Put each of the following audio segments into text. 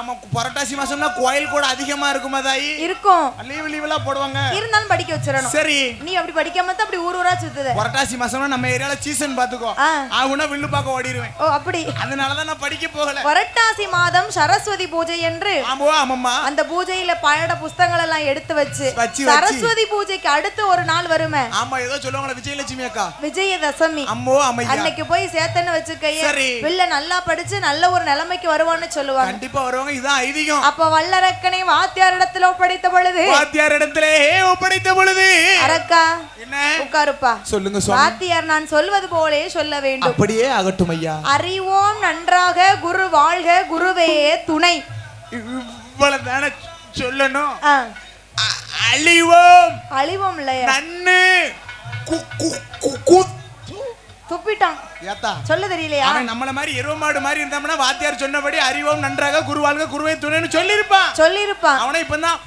ஆமா புரட்டாசி மாசம்னா கோயில் கூட அதிகமா இருக்குமா தாயி? இருக்கும். லீவு லீவெல்லாம் போடுவாங்க. இருந்தாலும் படிக்க வச்சிடணும். சரி. நீ அப்படி படிக்காம தான் அப்படி ஊர் ஊரா சுத்துத. புரட்டாசி மாசம்னா நம்ம ஏரியால சீசன் பாத்துக்கோ. ஆகுனா வில்லு பார்க்க ஓடிடுவேன் ஓ அப்படி. அதனாலதான் நான் படிக்க போகல. புரட்டாசி மாதம் சரஸ்வதி பூஜை என்று ஆமாவா ஆமாம்மா. அந்த பூஜையில பாட புஸ்தகங்கள் எல்லாம் எடுத்து வச்சு. சரஸ்வதி பூஜைக்கு அடுத்து ஒரு நாள் வருமே. ஆமா ஏதோ சொல்லுவாங்களே விஜயலட்சுமி அக்கா. விஜயதசமி. அம்மோ அம்மையா. அன்னைக்கு போய் சேத்தன்னு வச்சுக்கையே. வில்ல நல்லா படிச்சு நல்ல ஒரு நிலைமைக்கு வருவான்னு சொல்லுவாங்க. கண்டிப்பா வருவாங்க. இதான் ஐதீகம். அப்ப வல்லரக்கனை வாத்தியார் இடத்துல ஒப்படைத்த பொழுது வாத்தியார் இடத்துல ஒப்படைத்த பொழுது அரக்கா என்ன? உட்காருப்பா. சொல்லுங்க வாத்தியார் நான் சொல்வது போலே சொல்ல வேண்டும். அப்படியே ஆகட்டும் ஐயா. அறிவோம் நன்றாக குரு வாழ்க குருவே துணை. இவ்வளவு தானே சொல்லணும். அழிவோம். அழிவோம் இல்லையா? நன்னு. ஏத்தா. சொல்ல தெரியலையா அவன் நம்மள மாதிரி எருவ மாடு மாதிரி இருந்தோம்னா வாத்தியார் சொன்னபடி அறிவோம் நன்றாக குருவாழ்க குருவை துணைன்னு சொல்லியிருப்பான். சொல்லிருப்பான் அவனை இப்பதான்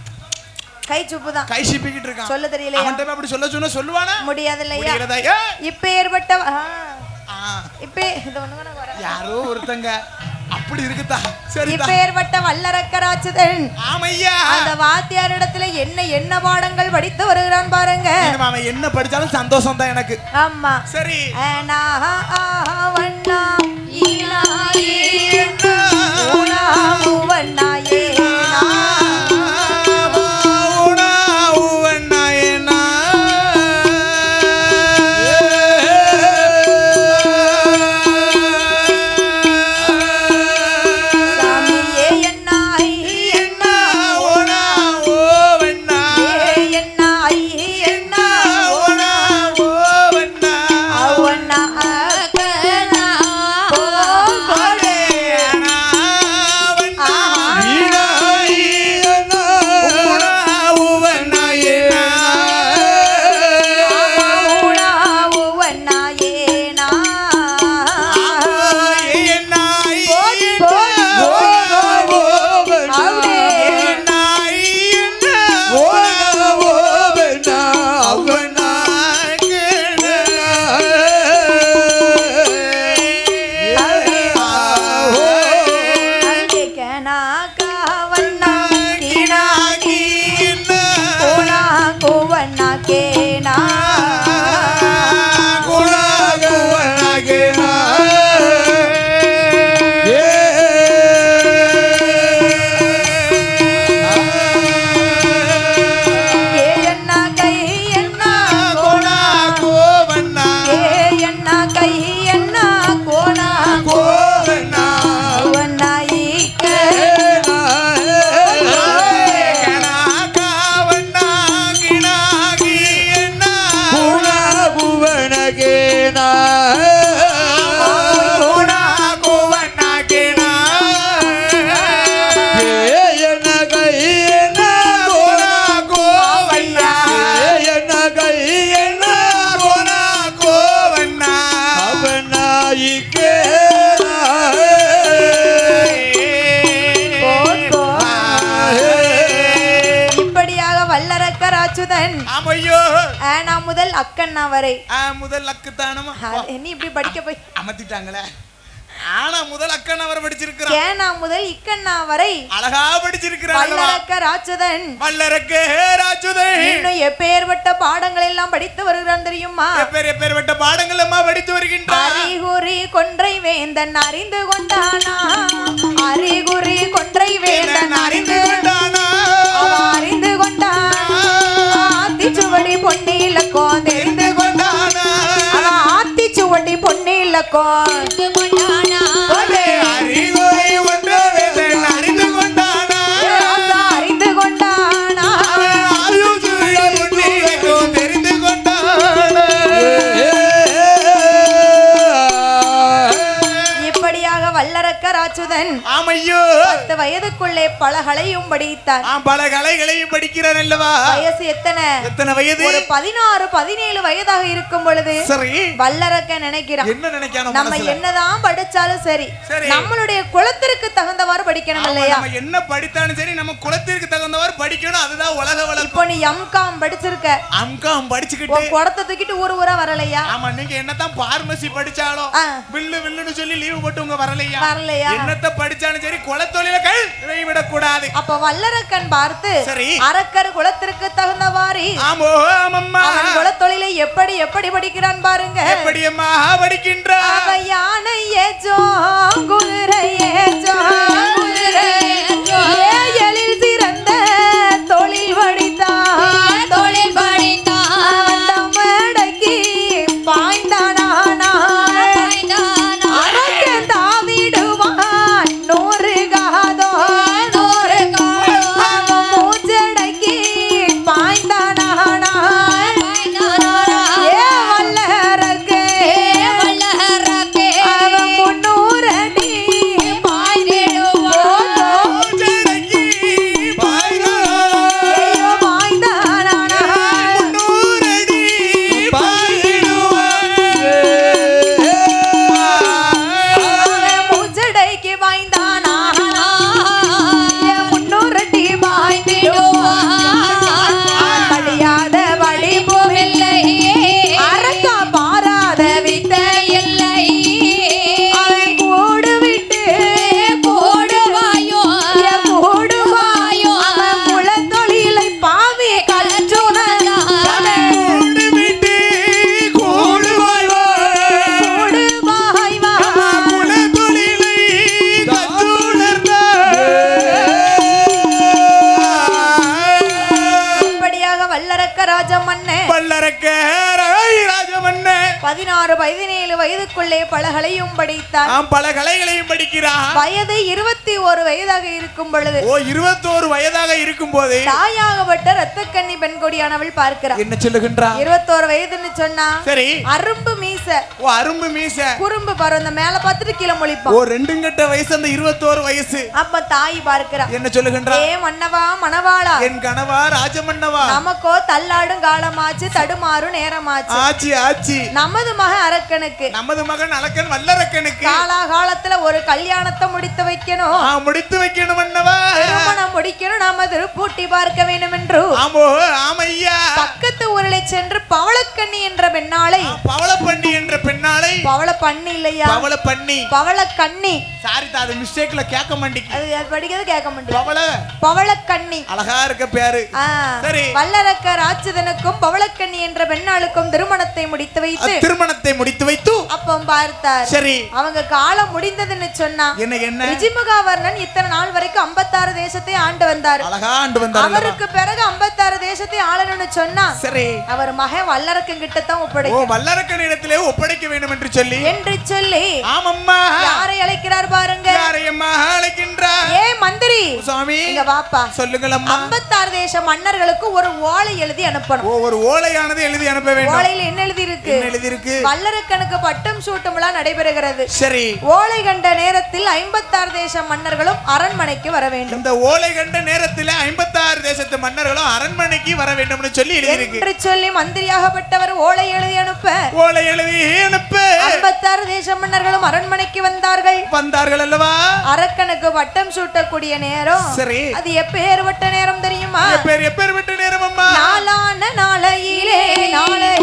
கை சுப்புதான். கை சிப்பிக்கிட்டு இருக்கான். சொல்ல தெரியலையா அவன்கிட்ட அப்படி சொல்ல சொன்னா சொல்லுவானா? முடியாது இல்லையா! இப்ப ஏற்பட்ட இப்ப இது வரேன். யாரோ ஒருத்தங்க. அப்படி இருக்குதா? சரிதா. இப்ப ஏற்பட்ட வல்லரக்கராச்சுதன் ஆமையா. அந்த வாத்தியார் இடத்துல என்ன என்ன பாடங்கள் படித்து வருகிறான் பாருங்க. அவன் என்ன படிச்சாலும் சந்தோஷம் தான் எனக்கு. ஆமா. சரி. வண்ணா, அச்சுதன் ஆமையோ. முதல் அக்கண்ணா வரை. முதல் அது நீ இப்படி படிக்க போய் அமர்த்திட்டாங்களே. ஆனா முதல் அக்கன் அவர் படிச்சிருக்கிறான் ஏனா முதல் இக்கண்ணா வரை? அழகா படிச்சிருக்கிறான் வல்லரக்கர் அச்சுதன் வல்லரக்கு ராஜுதை இன்னும் எப்பேற்பட்ட பாடங்கள் எல்லாம் படித்து வருகிறான் தெரியுமா? எப்பேர் எப்பேற்பட்ட பாடங்கள் அம்மா படித்து வருகின்றார் அறிகுறி கொன்றை வேந்தன் அறிந்து கொண்டானா? அறிகுறி கொன்றை வேந்தன் அறிந்து கொண்டானா? அறிந்து கொண்டானா அறிந்து கொண்டானா தெரிந்து கொண்டானா இப்படியாக வல்லரக்கர் அச்சுதன் ஆமையோ பத்து வயதுக்குள்ளே பலகளையும் படித்தார். ஆம் பல கலைகளையும் படிக்கிறான் அல்லவா? வயசு எத்தனை? எத்தனை வயது? ஒரு பதினாறு பதினேழு வயதாக இருக்கும் பொழுது சரி. வல்லரக்க நினைக்கிறான். என்ன நினைக்கான நம்ம என்னதான் படிச்சாலும் சரி. நம்மளுடைய குலத்திற்கு தகுந்தவாறு படிக்கணும் இல்லையா? என்ன படித்தாலும் சரி நம்ம குலத்திற்கு தகுந்தவாறு படிக்கணும். அதுதான் உலக வளர்ப்பு இப்போ நீ எம்காம் படிச்சிருக்க. அம்காம் படிச்சுக்கிட்டு குடத்தை தூக்கிட்டு ஊர் ஊரா வரலையா? ஆமா நீங்க என்னதான் பார்மசி படிச்சாலும். வில்லு வில்லுன்னு சொல்லி லீவு போட்டு உங்க வரலையா? வரலையா? என்னத்த படிச்சாலும் சரி குலத்தொழில கை கைவிடக்கூடாது அப்ப வல்லரக்கன் பார்த்து சரி. அரக்கர் குலத்திற்கு தகுந்தவாரி ஆமோ ஆமம்மா. அவன் குலத்தொழிலை எப்படி எப்படி படிக்கிறான் பாருங்க. எப்படி அம்மா படிக்கின்றா அவ யானை ஏச்சோ குதிரை பலகளையும் படித்தார். நாம் பல கலைகளையும் படிக்கிறான் வயது இருபத்தி ஒரு வயதாக இருக்கும் பொழுது ஓ இருபத்தோரு வயதாக இருக்கும் போது தாயாகப்பட்ட ரத்தக்கன்னி பெண்கொடியானவள் பார்க்கிறார். என்ன சொல்லுகின்றா இருபத்தோரு வயதுன்னு சொன்னா சரி. அரும்பு மீச. ஓ அரும்பு மீச. குறும்பு பாரு அந்த மேல பார்த்துட்டு கீழே ஓ முழிப்பான். ரெண்டும் கட்ட வயசு அந்த இருபத்தோரு வயசு. அப்ப தாய் பார்க்கிறா. என்ன சொல்லுகின்றா ஏ மன்னவா மணவாளா? என் கனவா ராஜமன்னவா? நமக்கோ தள்ளாடும் காலமாச்சு தடுமாறும் நேரமாச்சு. ஆச்சி ஆச்சி. நமது மக அரக்கனுக்கு. நமது மகன் அலக்கன் வல்லரக்கனுக்கு. காலாகாலத்துல ஒரு கல்யாணத்தை முடித்து வைக்கணும். முடித்து வைக்கணும் அண்ணவா திருமணம் முடிக்கணும் நாம பூட்டி பார்க்க வேண்டும் என்று ஆமோ ஆமையா. பக்கத்து ஊரிலே சென்று பவளக்கண்ணி என்ற பெண்ணாளை பவளப்பண்ணி. என்ற பெண்ணாளை பவள பண்ணி இல்லையா? பவளப்பண்ணி பவளக்கண்ணி சாரி தா, அது மிஸ்டேக்ல கேட்க மாட்டேங்குது அது படிக்கிறது கேட்க முடியும் பவள. பவளக்கண்ணி அழகா இருக்க பேரு. சரி. வல்லரக்க ராட்சதனுக்கும் பவளக்கண்ணி என்ற பெண்ணாளுக்கும் திருமணத்தை முடித்து வைத்து திருமணத்தை முடித்து வைத்து அப்போ பார்த்தார். சரி. அவங்க காலம் முடிந்ததுன்னு சொன்னா என்ன என்ன? விஜிமுகாவர்ணன் இத்தனை நாள் வரைக்கும் 56 தேசத்தை ஆண்டு வந்தார். அழகா ஆண்டு வந்தார் அவருக்கு பிறகு 56 தேசத்தை ஆளணும்னு சொன்னா சரி. அவர் மகன் வல்லரக்கன் கிட்ட தான் ஓ ஒப்படைக்கும் வல்லரக்கன் இடத்திலே ஒப்படைக்க வேண்டும் என்று சொல்லி. என்று சொல்லி ஆமம்மா. யாரை அழைக்கிறார் பாருங்க? யாரையம்மா அழைக்கின்றார்? ஏ மந்திரி. சுவாமி இங்க வாப்பா. சொல்லுங்கள் அம்மா 56 தேச மன்னர்களுக்கு ஒரு ஓலை எழுதி அனுப்பணும். ஓ ஒரு ஓலையானது எழுதி அனுப்ப வேண்டும். ஓலையில என்ன எழுதி இருக்கு எழுதி இருக்கு வல்லரக்கனுக்கு பட்டம் சூட்டும் விழா நடைபெறுகிறது. சரி. ஓலை கண்ட நேரத்தில் 56 தேச மன்னர்களும் அரண்மனைக்கு வர வேண்டும். இந்த ஓலை கண்ட நேரத்தில் ஐம்பத்தாறு தேசத்து மன்னர்களும் அரண்மனைக்கு வர வேண்டும்னு சொல்லி எழுதி இருக்கு என்று சொல்லி மந்திரியாகப்பட்டவர் ஓலை எழுதி அனுப்ப. ஓலை எழுதி அனுப்பு. 56 தேச மன்னர்களும் அரண்மனைக்கு வந்தார்கள். வந்தார்கள் அல்லவா? அரக்கனுக்கு பட்டம் சூட்டக்கூடிய நேரம். சரி. அது எப்பேற்பட்ட நேரம் தெரியுமா? விட்டு நேரம் அம்மா? நாளான நாளையிலே நாளை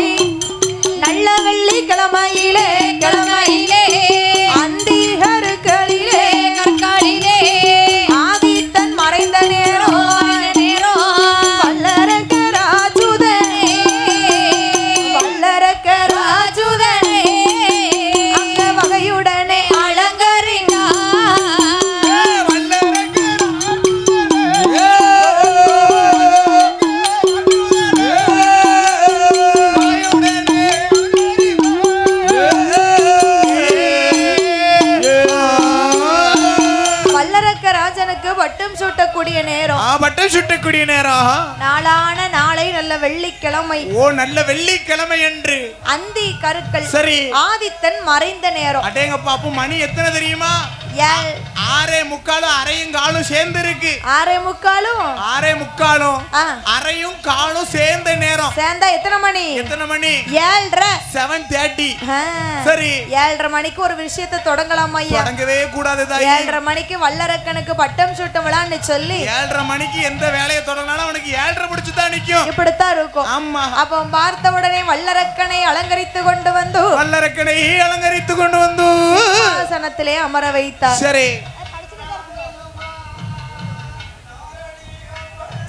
வெள்ள வெள்ளி கிழமையிலே கிழமையிலே சுட்டக்கூடிய நேரம் நாளான நாளை நல்ல வெள்ளிக்கிழமை. ஓ நல்ல வெள்ளிக்கிழமை என்று. அந்தி கருக்கள் சரி. ஆதித்தன் மறைந்த நேரம். அடேங்கப்பா அப்போ மணி எத்தனை தெரியுமா? ஏழ் ஆறே முக்காலும் அரையும் காலும் சேர்ந்து இருக்கு ஆறே முக்காலும்? ஆறே முக்காலும் அரையும் காலும் சேர்ந்த நேரம். சேர்ந்தா எத்தனை மணி? எத்தனை மணி? ஏழ்ரை. செவன் தேர்ட்டி சரி. ஏழ்ரை மணிக்கு ஒரு விஷயத்தை தொடங்கலாம் ஐயா. தொடங்கவே கூடாது ஏழ்ரை மணிக்கு வல்லரக்கனுக்கு பட்டம் சூட்ட விழான்னு சொல்லி. ஏழரை மணிக்கு எந்த வேலையை தொடங்கினாலும் அவனுக்கு ஏழரை முடிச்சு தான் நிக்கும். இப்படித்தான் இருக்கும். ஆமா. அப்ப பார்த்த உடனே வல்லரக்கனை அலங்கரித்து கொண்டு வந்து வல்லரக்கனை அலங்கரித்து கொண்டு வந்து ஆசனத்திலே அமர வைத்தார் சரி.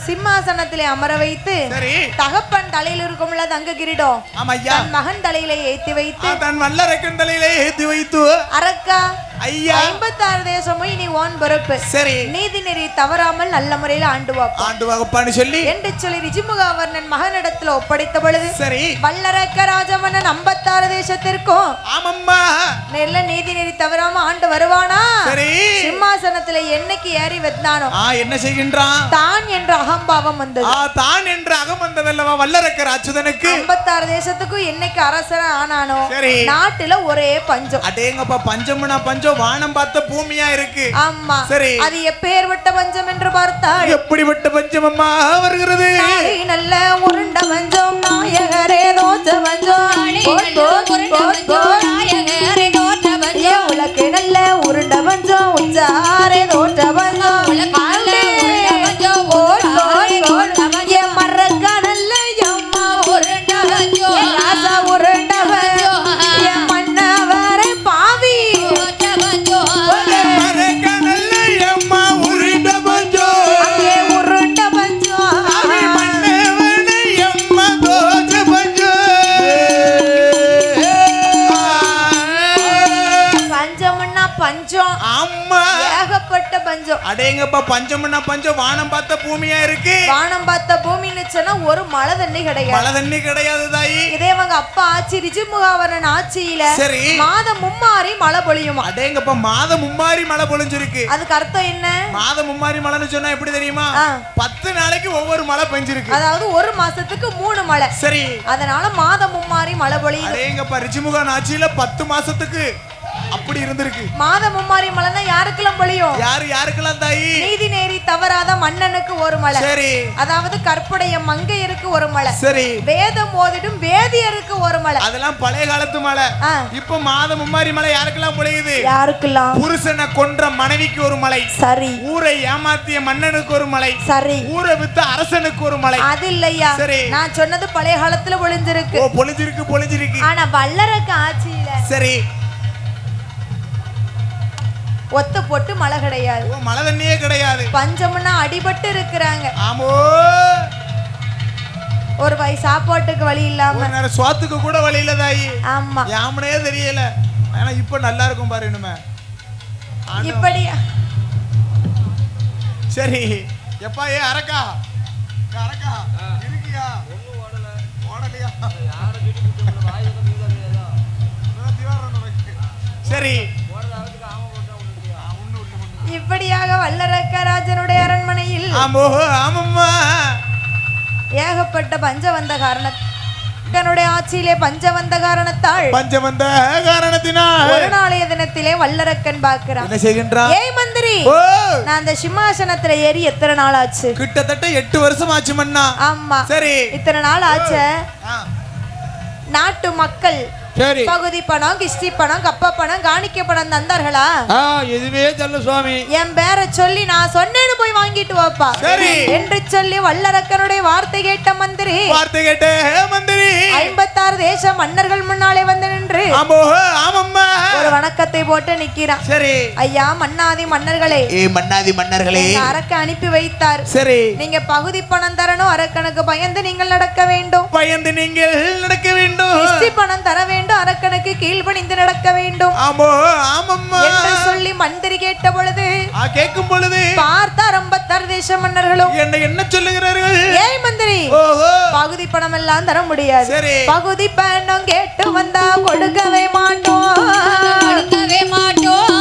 சிம்மாசனத்திலே அமர வைத்து தகப்பன் தலையில் இருக்கும்ல தங்க கிரீடம் மகன் தலையிலே ஏத்தி வைத்து தன் வல்லரக்கன் தலையிலே ஏத்தி வைத்து. அரக்கா ஐயா. ஐம்பத்தாறு தேசமும் இனி ஓன் பொறுப்பு. சரி. நீதி நெறி தவறாமல் நல்ல முறையில் ஆண்டு வாப்பா ஆண்டு வகுப்பான்னு சொல்லி. என்று சொல்லி ரிஜிமுகாவர்ணன் மகனிடத்துல ஒப்படைத்த பொழுது சரி. வல்லரக்க ராஜமன்னன் ஐம்பத்தாறு தேசத்திற்கும் ஆமம்மா. நெல்ல நீதி நெறி தவறாம ஆண்டு வருவானா? சரி. சிம்மாசனத்துல என்னைக்கு ஏறி வெத்தானோ ஆ என்ன செய்கின்றான்? தான் என்ற அகம்பாவம் வந்தது. ஆ தான் என்று அகம் வந்ததல்லவா வல்லரக்கர் அச்சுதனுக்கு ஐம்பத்தாறு தேசத்துக்கும் என்னைக்கு அரசன் ஆனானோ? சரி. நாட்டுல ஒரே பஞ்சம். அடேங்கப்பா பஞ்சம்னா பஞ்சம். வானம் பார்த்த பூமியா இருக்கு. ஆமா. சரி. அது எப்பேர்பட்ட பஞ்சம் என்று பார்த்தால் எப்படிப்பட்ட பஞ்சம் அம்மா? வருகிறது. நல்ல உருண்ட பஞ்சம் நாயகரே தோச்ச பஞ்சம். உலக்கு நல்ல உருண்ட பஞ்சம் உச்சாரே தோற்ற பஞ்சம். பஞ்சம்னா பஞ்சம் வானம் பார்த்த பூமியா இருக்கு? வானம் பார்த்த பூமின்னு சொன்னா ஒரு மழை தண்ணி கிடையாது. மழை தண்ணி கிடையாது தாயி. இதே அவங்க அப்பா ஆட்சி ரிஜிமுகாவரன் ஆட்சியில சரி. மாதம் மும்மாறி மழை பொழியுமா? அடேங்கப்பா மாதம் மும்மாரி மழை பொழிஞ்சிருக்கு. அதுக்கு அர்த்தம் என்ன? மாதம் மும்மாரி மழைன்னு சொன்னா எப்படி தெரியுமா. பத்து நாளைக்கு ஒவ்வொரு மழை பெஞ்சிருக்கு. அதாவது ஒரு மாசத்துக்கு மூணு மழை. சரி. அதனால மாதம் மும்மாறி மழை பொழியுது. அடேங்கப்பா ரிச்சிமுகான் ஆட்சியில பத்து மாசத்துக்கு அப்படி இருந்திருக்கு. மாதம் மும்மாரி மழைன்னா யாருக்கெல்லாம் பொழியும்? யாரு யாருக்கெல்லாம் தாயி? நீதி நேரி தவறாத மன்னனுக்கு ஒரு மழை சரி. அதாவது கற்புடைய மங்கையருக்கு ஒரு மழை சரி. வேதம் ஓதிடும் வேதியருக்கு ஒரு மழை அதெல்லாம் பழைய காலத்து ஆ. இப்ப மாதம் மும்மாரி மழை யாருக்கெல்லாம் பொழியுது? யாருக்கெல்லாம்? புருஷனை கொன்ற மனைவிக்கு ஒரு மலை. சரி. ஊரை ஏமாத்திய மன்னனுக்கு ஒரு மலை. சரி. ஊரை வித்த அரசனுக்கு ஒரு மலை. அது இல்லையா? சரி. நான் சொன்னது பழைய காலத்துல பொழிஞ்சிருக்கு. பொழிஞ்சிருக்கு பொழிஞ்சிருக்கு. ஆனா வல்லரக்கு ஆட்சியில சரி. ஒத்த போட்டு மழை கிடையாது. ஓ மழை தண்ணியே கிடையாது. பஞ்சம்னா அடிபட்டு இருக்கிறாங்க. ஆமோ. ஒரு வாய் சாப்பாட்டுக்கு வழி இல்லாம. சோத்துக்கு கூட வழியில தாயி. ஆமா. யாமனே தெரியல. ஆனா இப்ப நல்லா இருக்கும் பாரு இனிமே. ஆண்டவன். இப்படி. சரி. எப்பா ஏ அரக்கா. அரக்கா. இருக்கியா? ஓடலையா. சரி. இப்படியாக வல்லரக்க ராஜனுடைய அரண்மனையில் ஏகப்பட்ட பஞ்சம் வந்த காரண தன்னுடைய ஆட்சியிலே பஞ்சம் வந்த காரணத்தால் பஞ்சம் வந்த காரணத்தினால் ஒரு நாளைய தினத்திலே வல்லரக்கன் பார்க்கிறான். என்ன செய்கின்றான்? ஏய் மந்திரி நான் அந்த சிம்மாசனத்துல ஏறி எத்தனை நாள் ஆச்சு? கிட்டத்தட்ட எட்டு வருஷம் ஆச்சு மண்ணா ஆமா. சரி. இத்தனை நாள் ஆச்சு. நாட்டு மக்கள் சரி. பகுதி பணம் கிஸ்தி பணம் கப்ப பணம் காணிக்க பணம் தந்தார்களா? ஆ எதுவே தெரியல சுவாமி. என் பேரை சொல்லி நான் சொன்னேன்னு போய் வாங்கிட்டு வாப்பா. சரி. என்று சொல்லி வல்லரக்கனுடைய வார்த்தை கேட்ட மந்திரி வார்த்தை கேட்ட மந்திரி. ஐம்பத்தாறு தேச மன்னர்கள் முன்னாலே வந்து நின்று ஒரு வணக்கத்தை போட்டு நிக்கிறான் சரி. ஐயா மன்னாதி மன்னர்களே. ஏ மன்னாதி மன்னர்களே. அரக்க அனுப்பி வைத்தார். சரி. நீங்க பகுதி பணம் தரணும் அரக்கனுக்கு பயந்து நீங்கள் நடக்க வேண்டும். பயந்து நீங்கள் நடக்க வேண்டும். கிஸ்தி பணம் தர வேண்டும். அரக்கனுக்கு கீழ்ப்பணிந்து நடக்க வேண்டும். ஆமோ ஆமம்மா. என்று சொல்லி மந்திரி கேட்ட பொழுது ஆ கேட்கும் பொழுது பார்த்தார் ஐம்பத்தாறு தேச மன்னர்களும். என்ன என்ன சொல்லுகிறார்கள்? ஏய் மந்திரி ஓஹோ. பகுதி பணம் எல்லாம் தர முடியாது. சரி. பகுதி பணம் கேட்டு வந்தா கொடுக்கவே மாட்டோம்.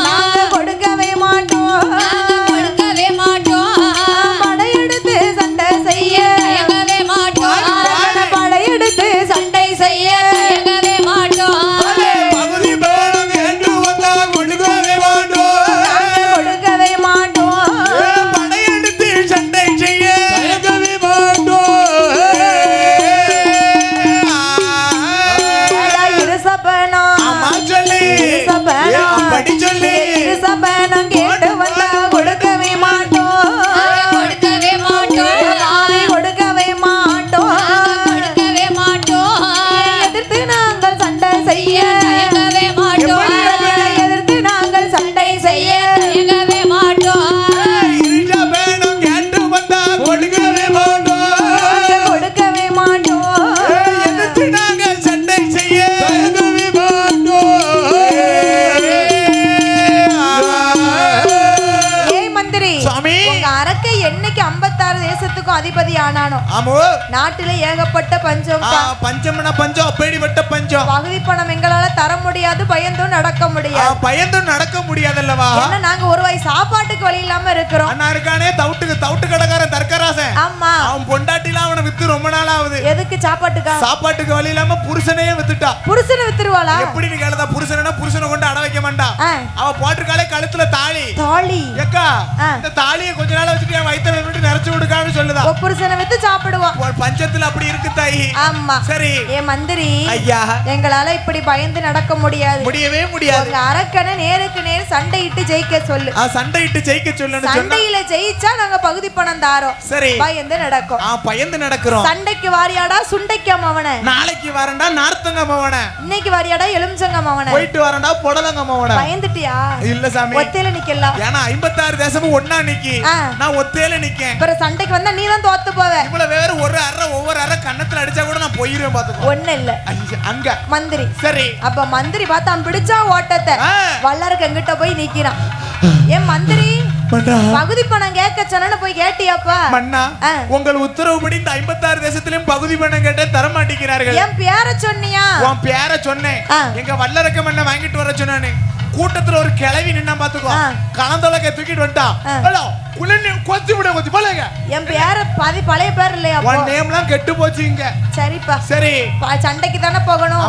நாங்க கொடுக்கவே மாட்டோம். என்னைக்கு 56 தேசத்துக்கும் அதிபதி ஆனானோ ஆமோ? நாட்டுல ஏகப்பட்ட பஞ்சம் பஞ்சம்னா பஞ்சம் அப்பேடிப்பட்ட பஞ்சம். பகுதி பணம் எங்களால தர முடியாது பயந்தும் நடக்க முடியாது. பயந்தும் நடக்க முடியாதல்லவா? ஏன்னா நாங்க ஒரு வாய் சாப்பாட்டுக்கு வழி இல்லாம இருக்கிறோம். அண்ணா இருக்கானே தவுட்டுக்கு தவுட்டு கடைக்காரன் தர்க்கராசன். ஆமா. அவன் பொண்டாட்டிலாம் அவனை வித்து ரொம்ப நாள் ஆகுது எதுக்கு சாப்பாட்டுக்கா? சாப்பாட்டுக்கு வழி இல்லாம புருஷனையே வித்துட்டா. புருஷனை வித்துருவாளா? எப்படின்னு கேளுதா புருஷனா புருஷனை கொண்டு அட வைக்க மாட்டான். ஆ, அவ போட்டிருக்காளே கழுத்துல தாலி. தாலி. ஏக்கா. இந்த தாலியை கொஞ்ச நாள் வச்சுட்டு என் வயித்தை விட்டு நிறைச்சு விடுக்கான்னு சொல்லுதா? புருஷனை வித்து சாப்பிடுவோம் பஞ்சத்துல அப்படி இருக்கு தாயி. ஆமா. சரி. ஏ மந்திரி ஐயா. எங்களால இப்படி பயந்து நடக்க முடியாது. முடியவே முடியாது. அரக்கனை நேருக்கு நேர் சண்டையிட்டு ஜெயிக்க சொல்லு. சண்டையிட்டு ஜெயிக்க சொன்னா சண்டையில ஜெயிச்சா நாங்க பகுதி பணம் தாரோம். சரி. பயந்து நடக்கும். ஆ பயந்து நடக்கிறோம். சண்டைக்கு வாரியாடா சுண்டைக்காம அவனை. நாளைக்கு வரேன்டா நார்த்தங்க மவன இன்னைக்கு வாரியாடா எலுமிச்சங்கம் அவனை. போயிட்டு வரேன்டா புடலங்க மவன பயந்துட்டியா? இல்ல சாமி. ஒத்தையில நிக்கலாம் ஏன்னா ஐம்பத்தாறு தேசமும் ஒன்னா நிக்கி. நான் ஒத்தையில நிக்கேன். அப்புறம் சண்டைக்கு வந்தா நீ தான் தோத்து போவ. இவ்வளவு வேற ஒரு அரை ஒவ்வொரு அரை கன்னத்துல அடிச்சா கூட நான் போயிருவேன் பாத்துக்கோ ஒண்ணு இல்ல. அங்க. மந்திரி. சரி. அப்ப மந்திரி பார்த்தா அவன் பிடிச்சா ஓட்டத்தை. வல்லாருக்கு எங்கிட்ட போய் நிக்கிறான். ஏன் மந்திரி? பகுதி பணம் கேட்க சொன்னு போய் கேட்டியாப்பா? ஆ. உங்கள் உத்தரவுப்படி இந்த ஐம்பத்தாறு தேசத்திலும் பகுதி பண்ண கேட்ட தர மாட்டேங்கிறார்கள். என் பேர சொன்னியா? உன் பேர சொன்னேன். எங்க வல்லரக்க மண்ணை வாங்கிட்டு வர சொன்னானே. கூட்டத்துல ஒரு கிளவி நின்னா பாத்துக்கோ ஆ. கலந்தொலக தூக்கிட்டு வந்துட்டான். ஹலோ. குளிர்னி கொத்தி விட கொத்தி போலங்க என் பேர பாதி பழைய பேர் இல்லையா உன் நேம்லாம் கெட்டு போச்சு இங்க. சரிப்பா. சரி. சண்டைக்கு தானே போகணும்.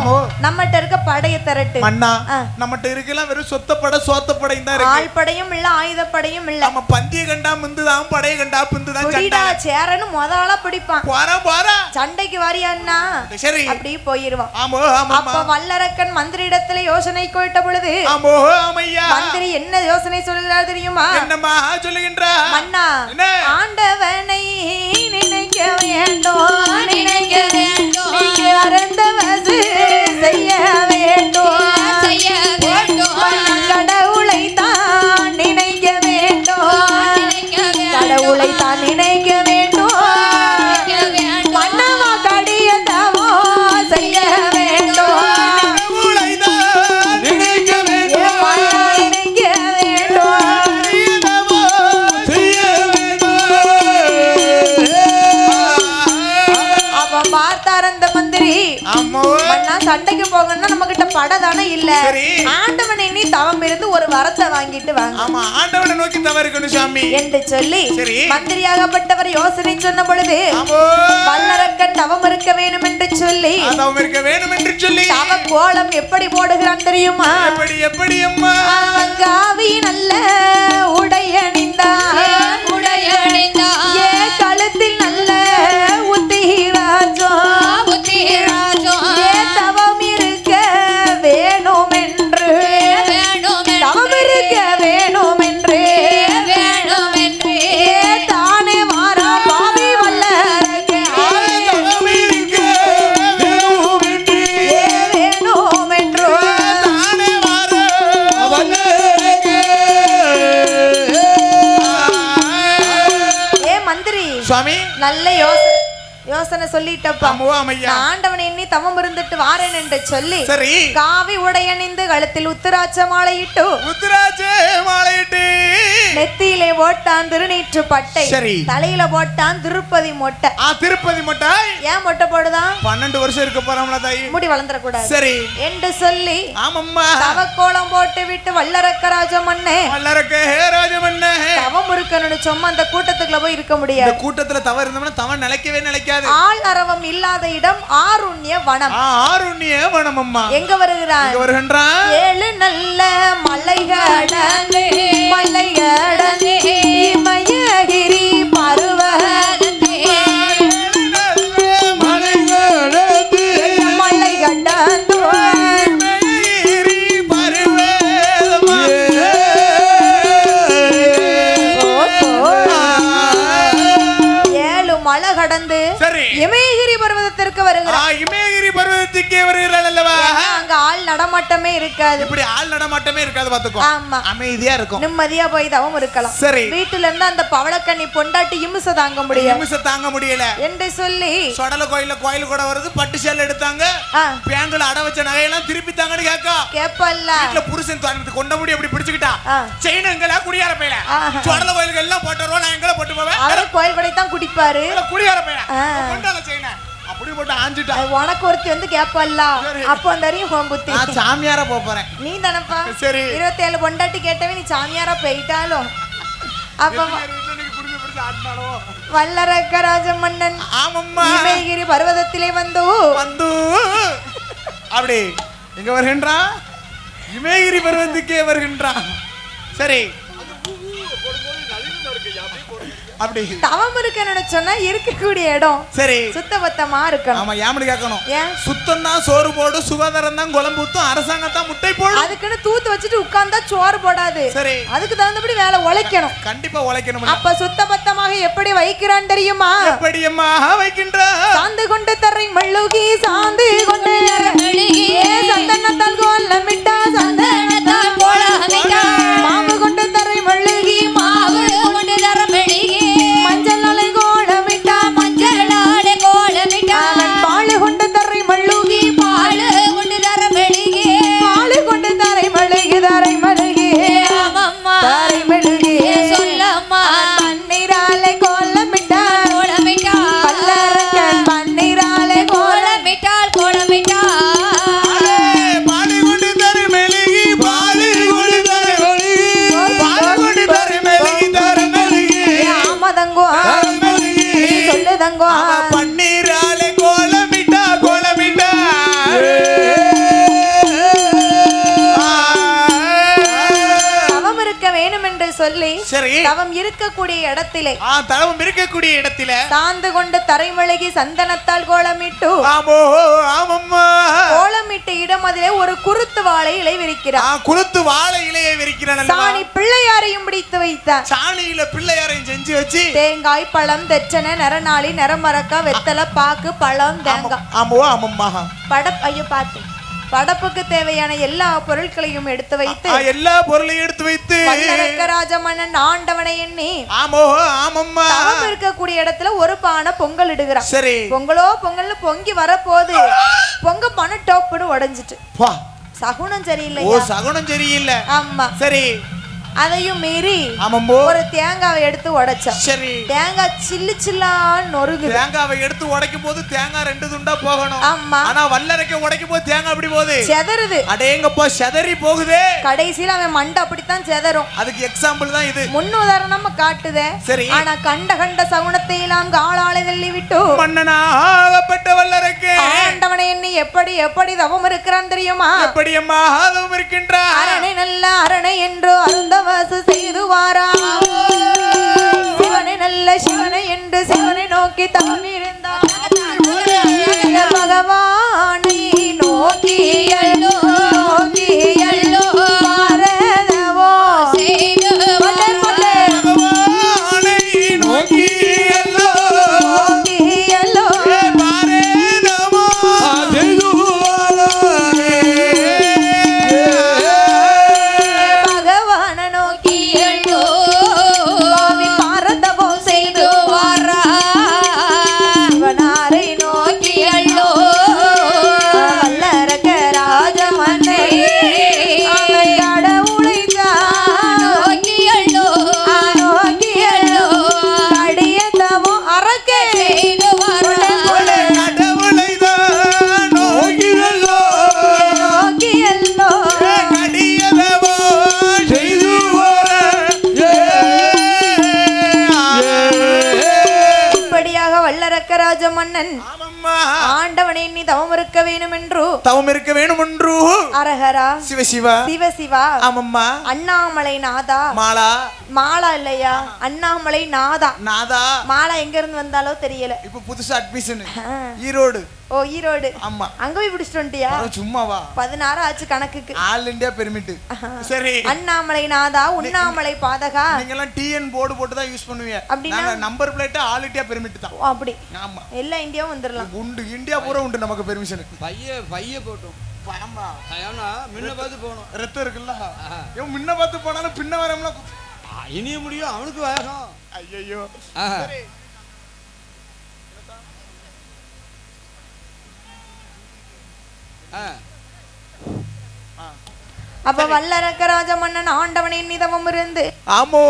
நம்மகிட்ட இருக்க படைய திரட்டு. மண்ணா ஆ. நம்மகிட்ட இருக்கலாம் வெறும் சொத்தப்பட சோத்தப்படையும் தான் இருக்கு. ஆள் படையும் இல்ல ஆயுதப்படையும் இல்ல. நம்ம பந்திய கண்டா முந்துதான் படைய கண்டா குடிடா சண்டை. சேரன்னு முத ஆளா பிடிப்பான். போறா போறா. சண்டைக்கு வாரியான்னா சரி அப்படி போயிருவான். ஆமோ ஆமா அப்ப வல்லரக்கன் மந்திரி இடத்துல யோசனை கோயிட்ட பொழுது ஆமோ ஆமையா. மந்திரி என்ன யோசனை சொல்கிறார் தெரியுமா? என்னம்மா சொல்லுகின்றா மன்னா? ஆண்டவனை நினைக்க வேண்டும் நினைக்க வேண்டும். நீங்க அறந்தவது செய்ய வேண்டும் செய்ய வேண்டும். கடவுளை தான் நினைக்க வேண்டும் நினைக்க வேண்டும். கடவுளை தான் நினைக்க வேண்டும் மன்னா சண்டைக்கு போகணும்னா நம்ம கிட்ட படை தானே இல்ல. சரி. ஆண்டவனை நீ தவம் இருந்து ஒரு வரத்தை வாங்கிட்டு வாங்க. ஆமா ஆண்டவனை நோக்கி தவறுக்கணும் சாமி. என்று சொல்லி சரி. மந்திரியாகப்பட்டவர் யோசனை சொன்ன பொழுது வல்லரக்கன் தவம் இருக்க வேண்டும் என்று சொல்லி தவம் இருக்க வேண்டும் என்று சொல்லி. தவ கோலம் எப்படி போடுகிறான் தெரியுமா? எப்படி எப்படி அம்மா? காவி நல்ல உடையணிந்தான் உடையணிந்தான். ஏ கழுத்தில் சுவாமி நல்ல யோசனை சொல்லிட்டப்பா. ஆண்டவனை எண்ணி தவம் இருந்துட்டு வாரேன் என்று சொல்லி சரி. காவி உடையணிந்து கழுத்தில் உத்திராட்ச மாலையிட்டு உத்திராஜ மாலையிட்டு நெத்தியிலே போட்டான் திருநீற்று பட்டை. சரி. தலையில போட்டான் திருப்பதி மொட்டை. ஆ திருப்பதி மட்டாய் ஏன் மொட்டை போடுதான் பன்னெண்டு வருஷம் இருக்க போறோம்ல தாய். முடி வளர்ந்துடக்கூடாது. சரி. என்று சொல்லி ஆமம்மா. தவக்கோலம் போட்டு விட்டு வல்லரக்கராஜ மண்ணே வல்லரக்க ஹே ராஜமன்ன. தவம் இருக்கணும்னு சும்மா அந்த கூட்டத்துக்குள்ள போய் இருக்க முடியாது. கூட்டத்துல தவறு இருந்தோம்னா தவறு நிலைக்கவே நிலைக்காது. ஆள் அரவம் இல்லாத இடம் ஆருண்ய வனம். ஆருண்ய வனமம்மா. எங்க வருகிறான் இங்க வருகின்றான் ஏழு நல்ல மலைகடந்து மலைகடந்து இமயகிரி நடமாட்டமே இருக்காது. இப்படி ஆள் நடமாட்டமே இருக்காது பாத்துக்கோ ஆமா. அமைதியா இருக்கும். நிம்மதியா போய் தவம் இருக்கலாம். சரி. வீட்டுல இருந்து அந்த பவளக்கண்ணி பொண்டாட்டி இம்ச தாங்க முடியும் நிமிஷம் தாங்க முடியல. என்று சொல்லி சொடல கோயில்ல கோயில் கூட வருது பட்டு சேலை எடுத்தாங்க. பேங்குல அட வச்ச நகையெல்லாம் திருப்பி தாங்கன்னு கேட்கா கேப்பல்ல. வீட்டுல புருஷன் தோட்டத்துக்கு கொண்ட முடி அப்படி பிடிச்சுக்கிட்டா. செயின் எங்களா குடியார பையல. சொடல கோயிலுக்கு எல்லாம் போட்டு வருவோம் நான் எங்களை போட்டு போவேன்? கோயில் கொடை தான் குடிப்பாரு குடியார பையன் ஆ. கொண்டால செயின. அப்படி போட்டு ஆஞ்சிட்டா? உனக்கு ஒருத்தி வந்து கேப்பல்ல. அப்போ அறியும் உன் புத்தி நான் சாமியாரா போப் போறேன். நீ தானப்பா? சரி. இருபத்தேழு பொண்டாட்டி கேட்டவே நீ சாமியாரா போயிட்டாலும். அப்ப? வல்லரக்கராஜ மன்னன் ஆமம்மா. இமயகிரி பர்வதத்திலே வந்து. வந்து. அப்படி. எங்க வருகின்றான்? இமயகிரி பருவத்துக்கே வருகின்றான். சரி. அப்படி. தவம் இருக்கணும்னு சொன்னா இருக்கக்கூடிய இடம். சரி. சுத்தபத்தமா இருக்கணும். ஆமா ஏமனு கேட்கணும்? ஏன்? சுத்தம் தான் சோறு போடு சுகாதாரம் தான் குழம்பு ஊத்தும் அரசாங்கம் தான் முட்டை போடும். அதுக்குன்னு தூத்து வச்சுட்டு உட்கார்ந்தா சோறு போடாது. சரி. அதுக்கு தகுந்தபடி வேலை உழைக்கணும். கண்டிப்பா உழைக்கணும் அப்ப சுத்தபத்தமாக எப்படி வைக்கிறான் தெரியுமா? எப்படி அம்மா வைக்கின்ற? சாந்து கொண்டு தரை மள்ளுகி சாந்து கொண்டு சந்தனத்தால் கோலமிட்டா சந்தனத்தால் இடத்திலே. தளவும் இருக்கக்கூடிய இடத்தில. சாந்து கொண்டு தரைமழகி சந்தனத்தால் கோலமிட்டு. ஆமோ ஆமம்மா. கோலமிட்ட இடம் அதிலே ஒரு குருத்து வாழை இலை விரிக்கிறார். குளுத்து வாழை இலையை விரிக்கிறான் சாணி பிள்ளையாரையும் பிடித்து வைத்தார். சாணியில பிள்ளையாரையும் செஞ்சு வச்சு. தேங்காய் பழம் தெச்சனை நரநாளி நரமரக்கா வெத்தலை பாக்கு பழம் தேங்காய். ஆமோ ஆமம்மா. படப் ஐயோ பார்த்து. படப்புக்கு தேவையான எல்லா பொருட்களையும் எடுத்து வைத்து எல்லா பொருளையும் எடுத்து வைத்து வல்லரக்கராஜ மன்னன் ஆண்டவனை எண்ணி ஆமோ ஆமம்மா. தவம் இருக்கக்கூடிய இடத்துல ஒரு பானை பொங்கல் இடுகிறான். சரி. பொங்கலோ பொங்கல்னு பொங்கி வரப்போகுது. பொங்க பண டோப்புன்னு உடைஞ்சிட்டு சகுனம் ஓ சரியில்லையா சகுனம் சரியில்லை. ஆமா. சரி. அதையும் மீறி ஒரு தேங்காவை எடுத்து உடைச்சான். சரி. தேங்காய் சில்லு சில்லான்னு நொறுகுது தேங்காவை எடுத்து உடைக்கும் போது தேங்காய் ரெண்டு துண்டா போகணும். ஆமா. ஆனா வல்லரைக்க உடைக்கும் போது தேங்காய் அப்படி போகுது? செதறுது. அடேங்கப்பா செதறி போகுதே. கடைசியில அவன் மண்டை அப்படித்தான் செதறும். அதுக்கு எக்ஸாம்பிள் தான் இது. முன்னுதாரணமா காட்டுதே. சரி. ஆனா கண்ட கண்ட சகுனத்தை எல்லாம் காலாலை தள்ளி விட்டு. மன்னனாகப்பட்ட வல்லரைக்கு. ஆண்டவனை எண்ணி எப்படி எப்படி தவம் இருக்கிறான் தெரியுமா? எப்படி அம்மா ஆதவம் இருக்கின்றார்? அரணை நல்ல அரணை என்று அருந்தவாசு செய்து வாரா சிவனை நல்ல சிவனை என்று சிவனை நோக்கி தவம் இருந்தார் பகவானை நோக்கி தவம் இருக்க வேணுமென்று. அரஹரா. சிவ சிவா. சிவ சிவா. ஆமம்மா. அண்ணாமலை நாதா. மாலா. மாலா இல்லையா? அண்ணாமலை நாதா. நாதா. மாலா எங்க இருந்து வந்தாலோ தெரியல. இப்ப புதுசா அட்மிஷன். ஈரோடு. ஓ ஈரோடு. ஆமா. அங்க போய் பிடிச்சிட்டு வந்துட்டியா? சும்மாவா? பதினாறு ஆச்சு கணக்குக்கு. ஆல் இந்தியா பெர்மிட் சரி. அண்ணாமலை நாதா உண்ணாமலை பாதகா? நீங்க எல்லாம் டிஎன் போர்டு போட்டு தான் யூஸ் பண்ணுவீங்க. அப்படின்னா? Number plate all India permit தான். அப்படி. ஆமா. எல்லா இந்தியாவும் வந்துடலாம். உண்டு. இந்தியா பூரா உண்டு நமக்கு பெர்மிஷன் பைய பைய போட்டோம். ஏன்னா முன்ன பார்த்து போகணும் ரத்தம் இருக்குல்ல? முன்ன பார்த்து போனாலும் பின்ன வரம்ல ஆ, இனிய முடியும் அவனுக்கு வேகம். ஐயோ. அப்ப வல்லரக்கராஜ மன்னன் ஆண்டவனின் நிதமும் இருந்து ஆமோ.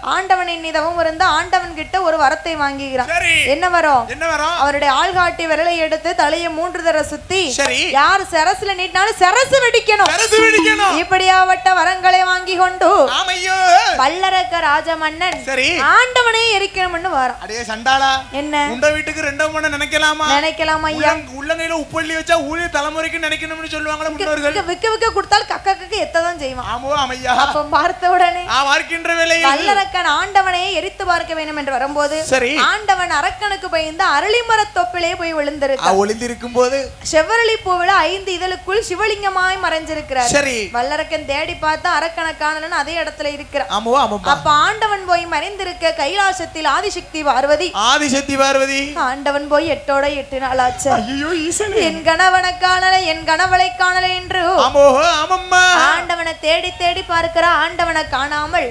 ஆண்டவனின் நிதமும் இருந்து ஆண்டவன் கிட்ட ஒரு வரத்தை வாங்குகிறான். சரி. என்ன வரும்? என்ன வரும்? அவருடைய ஆள்காட்டி விரலை எடுத்து தலையை மூன்று தர சுத்தி சரி. யார் சரசுல நீட்டினாலும் சரசு வெடிக்கணும். இப்படியாவட்ட வரங்களை வாங்கி கொண்டு ஆமையோ. வல்லரக்க ராஜ மன்னன். சரி. ஆண்டவனே எரிக்கணும்னு வரான். அடே சண்டாளா. என்ன? உண்ட வீட்டுக்கு ரெண்டாம் மணி நினைக்கலாமா? நினைக்கலாம் ஐயா? உள்ளங்க- உள்ளங்கையில உப்பள்ளி வச்சா ஊழிய தலைமுறைக்கு நினைக்கணும்னு சொல்லுவாங்களா முன்னோர்கள். விக்க விக்க கொடுத்தாலும் கக்க கக்க எத்ததான் செய்வான். ஆமோ அமையா. அப்ப பார்த்த உடனே ஆ பார்க்கின்ற வேலையில் வல்லரக்கன் ஆண்டவனை எரித்து பார்க்க வேண்டும் என்று வரும்போது சரி. ஆண்டவன் அரக்கனுக்கு பயந்து அரளிமர தொப்பிலே போய் ஆ விழுந்திருக்க ஒளிந்திருக்கும் போது செவ்வரளி பூவில ஐந்து இதழுக்குள் சிவலிங்கமாய் மறைஞ்சிருக்கிறார். சரி. வல்லரக்கன் தேடி பார்த்தா அரக்கனை காணலன்னு அதே இடத்துல இருக்கிறார் ஆமோ ஆமாப்பா அப்ப ஆண்டவன் போய் மறைந்திருக்க கைலாசத்தில் ஆதிசக்தி பார்வதி. ஆதிசக்தி பார்வதி? ஆண்டவன் போய் எட்டோட எட்டு நாள் ஆச்சு ஐயோ ஈசனே. என் கணவனை காணல என் கணவளை காணல என்று. ஆமோ ஆமம்மா ஆண்டவனை தேடி தேடி பார்க்கிற ஆண்டவனை காணாமல்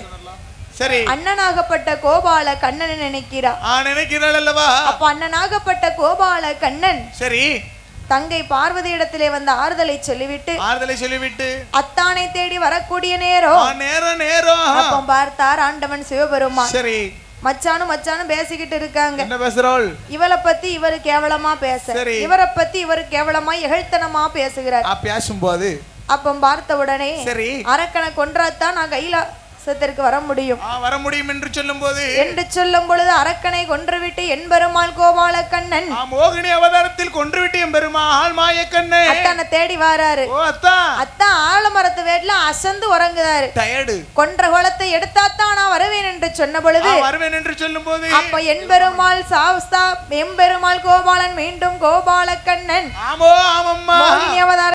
சரி. அண்ணனாகப்பட்ட கோபால கண்ணனை நினைக்கிறார். ஆ நினைக்கிறாள் அல்லவா? அப்ப அண்ணனாகப்பட்ட கோபால கண்ணன் சரி. தங்கை பார்வதி இடத்திலே வந்த ஆறுதலை சொல்லிவிட்டு ஆறுதலை சொல்லிவிட்டு அத்தானை தேடி வரக்கூடிய நேரம் நேரம் நேரம் அப்ப பார்த்தார் ஆண்டவன் சிவபெருமான். சரி. மச்சானும் மச்சானும் பேசிக்கிட்டு இருக்காங்க. என்ன பேசுறாள்? இவளை பத்தி இவரு கேவலமா பேச. இவரை பத்தி இவரு கேவலமா இகழ்த்தனமா பேசுகிறார். பேசும்போது. அப்ப பார்த்த உடனே சரி. அரக்கனை கொன்றாத்தான் நான் கைலாசத்திற்கு வர முடியும். வர முடியும் என்று சொல்லும்போது என்று சொல்லும் பொழுது அரக்கனை கொன்றுவிட்டு என் பெருமாள் கோபால கண்ணன் மோகினி அவதாரத்தில் கொன்றுவிட்டு என் பெருமாள் மாயக்கண்ணே. அத்தானை தேடி வாராரு. அத்தா. ஆலமரத்து வேட்ல அசந்து உறங்குதாரு. டயர்டு. கொன்ற குளத்தை எடுத்தாத்தான் நான் வருவேன் என்று சொன்ன பொழுது வருவேன் என்று சொல்லும்போது அப்ப என் பெருமாள் சாஸ்தா எம்பெருமாள் கோபாலன் மீண்டும் கோபால கண்ணன் ஆமோ ஆமம்மா. மோகினி அவதார